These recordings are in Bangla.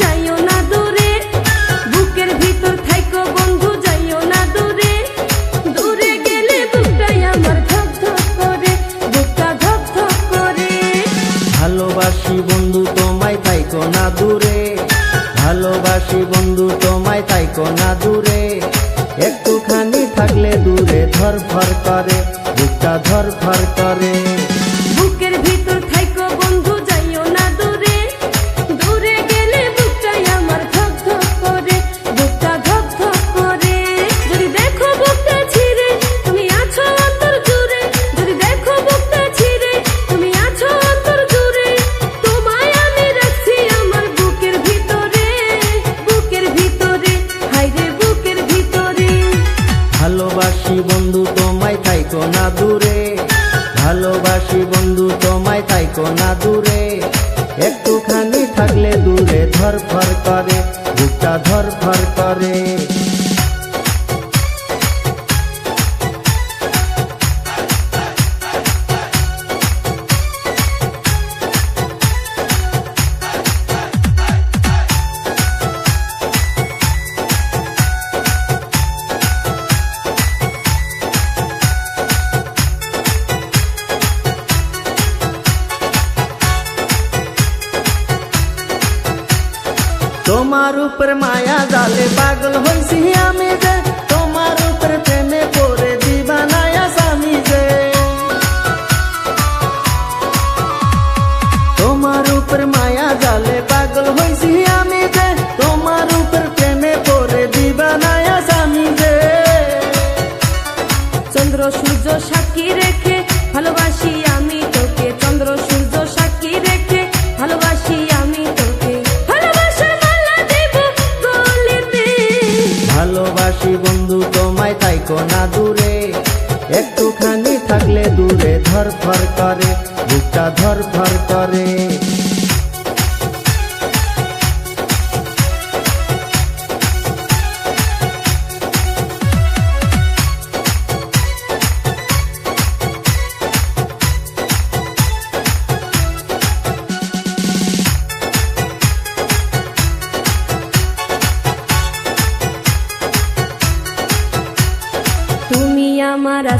যাইও না বুকের ভিতর থাইকো বন্ধু যাইও না ভালোবাসি বন্ধু তোমায় তাইকো না দূরে, ভালোবাসি বন্ধু না দূরে। একটুখানি থাকলে দূরে ধরফর করে বুকটা ধরফর করে। বুকটা ধরফর করে। তোমার উপর মায়া জালে পাগল হইছি আমি যে তোমার উপর প্রেমে পড়ে দিবানায়া। না দূরে একটুখানি থাকলে দূরে ধরফর করে।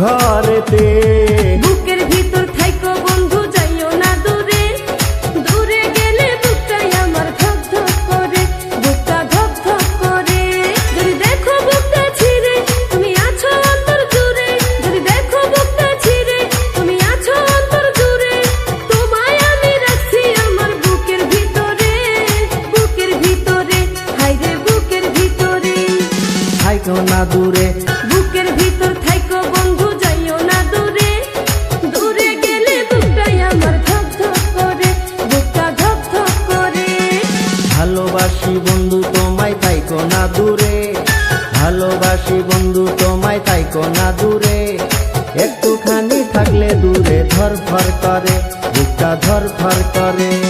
ঘরেতে বুকের ভালোবাসি বন্ধু তোমায় তাই না দূরে। একটুখানি থাকলে দূরে ধর করে বুকটা ধর করে।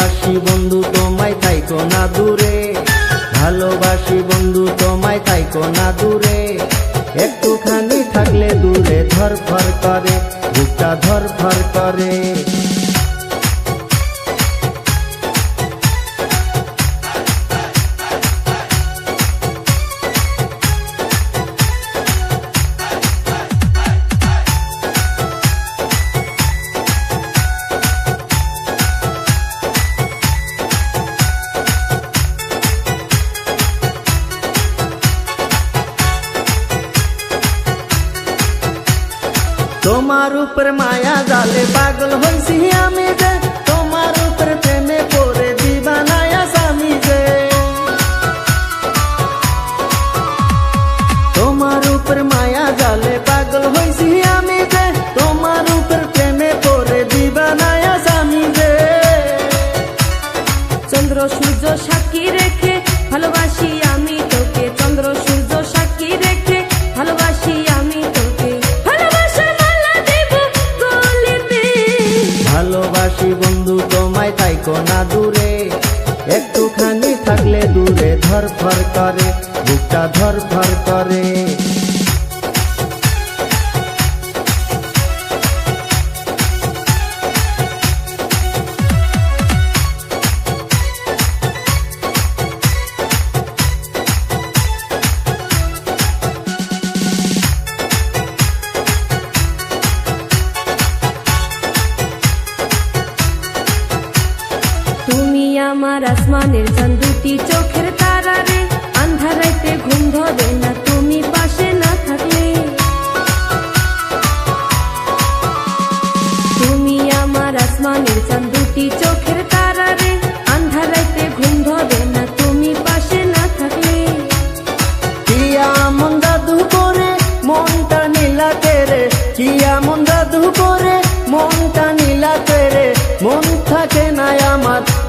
ভালোবাসি বন্ধু, তোমায় তাইকো না দূরে। ভালোবাসি বন্ধু, তোমায় তাইকো না দূরে। একটুখানি থাকলে দূরে ধরফর করে, বুকটা ধরফর করে। উপর মায়া জালে পাগল হইছি আমি যে, তোমার উপর প্রেমে পড়ে দিবানায়া স্বামী যে। তোমার উপর মায়া জালে পাগল হইছি আমি যে, তোমার উপর প্রেমে পড়ে দিবানায়া স্বামী যে। চন্দ্র, সূর্য সাক্ষী ভালোবাসি বন্ধু তোমায় তাই না দূরে। একটুখানি থাকলে দূরে ধরফর করে বুকটা ধরফর করে। আমার আসমানের চাঁদ দুটি চোখের তারা রে আন্ধারাইতে ঘুম ধরে না, তুমি পাশে না থাকলে। তুমি আমার আসমানের চাঁদ দুটি চোখের তারা রে আন্ধারাইতে ঘুম ধরে না, তুমি পাশে না থাকলে। কিয়া মন জাদু করে, মনটা নীলা তেরে কিয়া মন জাদু করে, মনটা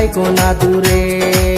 তুমি কোনা দূরে।